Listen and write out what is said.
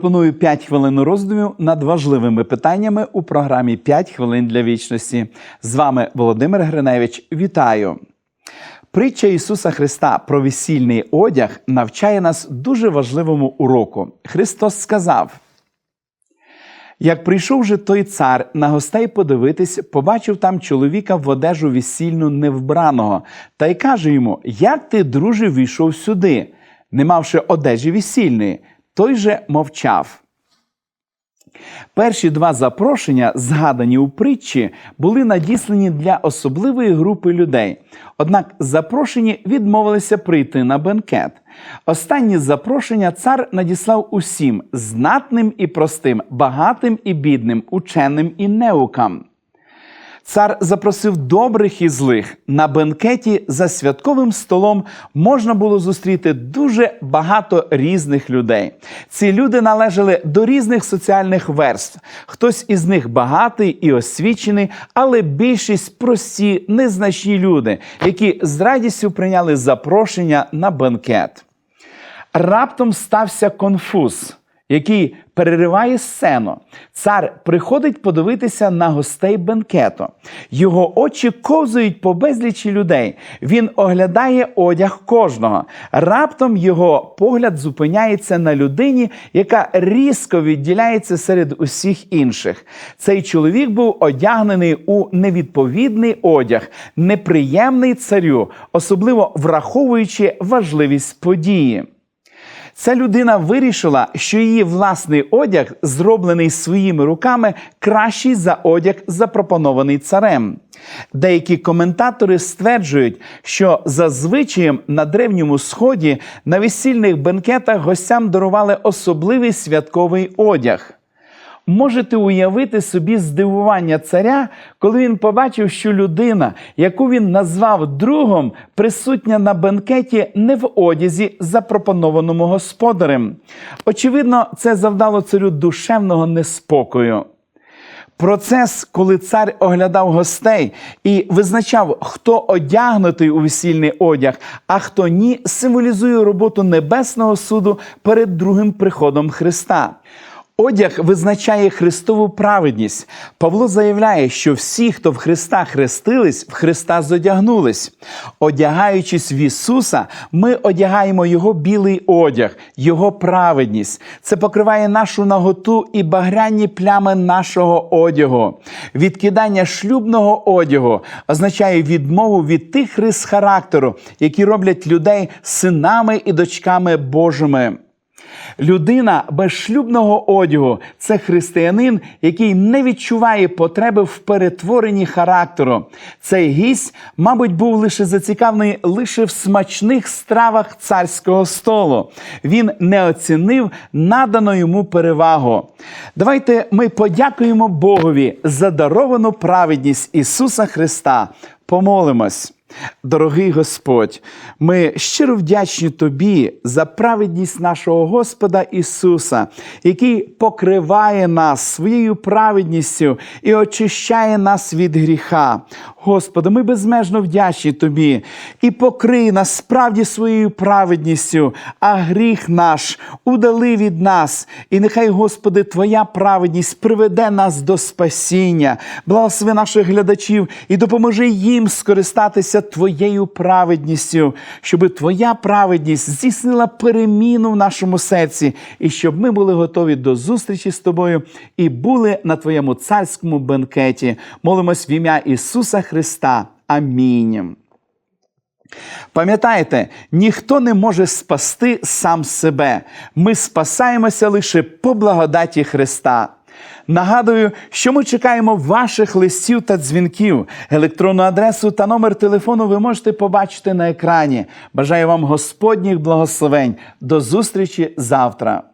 Пропоную 5 хвилин роздумів над важливими питаннями у програмі «5 хвилин для вічності. З вами Володимир Гриневич. Вітаю! Притча Ісуса Христа про весільний одяг навчає нас дуже важливому уроку. Христос сказав: Як прийшов же той цар на гостей подивитись, побачив там чоловіка в одежу весільну невбраного, та й каже йому: Як ти, друже, війшов сюди, не мавши одежі весільної? Той же мовчав. Перші два запрошення, згадані у притчі, були надіслані для особливої групи людей. Однак запрошені відмовилися прийти на бенкет. Останні запрошення цар надіслав усім знатним і простим, багатим і бідним, ученим і неукам. Цар запросив добрих і злих. На бенкеті за святковим столом можна було зустріти дуже багато різних людей. Ці люди належали до різних соціальних верств. Хтось із них багатий і освічений, але більшість прості, незначні люди, які з радістю прийняли запрошення на бенкет. Раптом стався конфуз який перериває сцену. Цар приходить подивитися на гостей бенкету. Його очі ковзають по безлічі людей. Він оглядає одяг кожного. Раптом його погляд зупиняється на людині, яка різко відділяється серед усіх інших. Цей чоловік був одягнений у невідповідний одяг, неприємний царю, особливо враховуючи важливість події. Ця людина вирішила, що її власний одяг, зроблений своїми руками, кращий за одяг, запропонований царем. Деякі коментатори стверджують, що за звичаєм на древньому сході на весільних бенкетах гостям дарували особливий святковий одяг. Можете уявити собі здивування царя, коли він побачив, що людина, яку він назвав другом, присутня на бенкеті не в одязі, запропонованому господарем. Очевидно, це завдало царю душевного неспокою. Процес, коли цар оглядав гостей і визначав, хто одягнутий у весільний одяг, а хто ні, символізує роботу Небесного суду перед другим приходом Христа. Одяг визначає Христову праведність. Павло заявляє, що всі, хто в Христа хрестились, в Христа зодягнулись. Одягаючись в Ісуса, ми одягаємо Його білий одяг, Його праведність. Це покриває нашу наготу і багряні плями нашого одягу. Відкидання шлюбного одягу означає відмову від тих рис характеру, які роблять людей синами і дочками Божими. Людина без шлюбного одягу це християнин, який не відчуває потреби в перетворенні характеру. Цей гість, мабуть, був лише зацікавлений лише в смачних стравах царського столу. Він не оцінив надану йому перевагу. Давайте ми подякуємо Богові за даровану праведність Ісуса Христа. Помолимось. Дорогий Господь, ми щиро вдячні Тобі за праведність нашого Господа Ісуса, який покриває нас своєю праведністю і очищає нас від гріха. Господи, ми безмежно вдячні Тобі і покрий нас справді своєю праведністю, а гріх наш удали від нас. І нехай, Господи, Твоя праведність приведе нас до спасіння. Благослови наших глядачів і допоможи їм скористатися Твоєю праведністю, щоб Твоя праведність здійснила переміну в нашому серці, і щоб ми були готові до зустрічі з Тобою і були на Твоєму царському бенкеті. Молимось в ім'я Ісуса Христа. Амінь. Пам'ятайте, ніхто не може спасти сам себе. Ми спасаємося лише по благодаті Христа. Нагадую, що ми чекаємо ваших листів та дзвінків. Електронну адресу та номер телефону ви можете побачити на екрані. Бажаю вам Господніх благословень. До зустрічі завтра.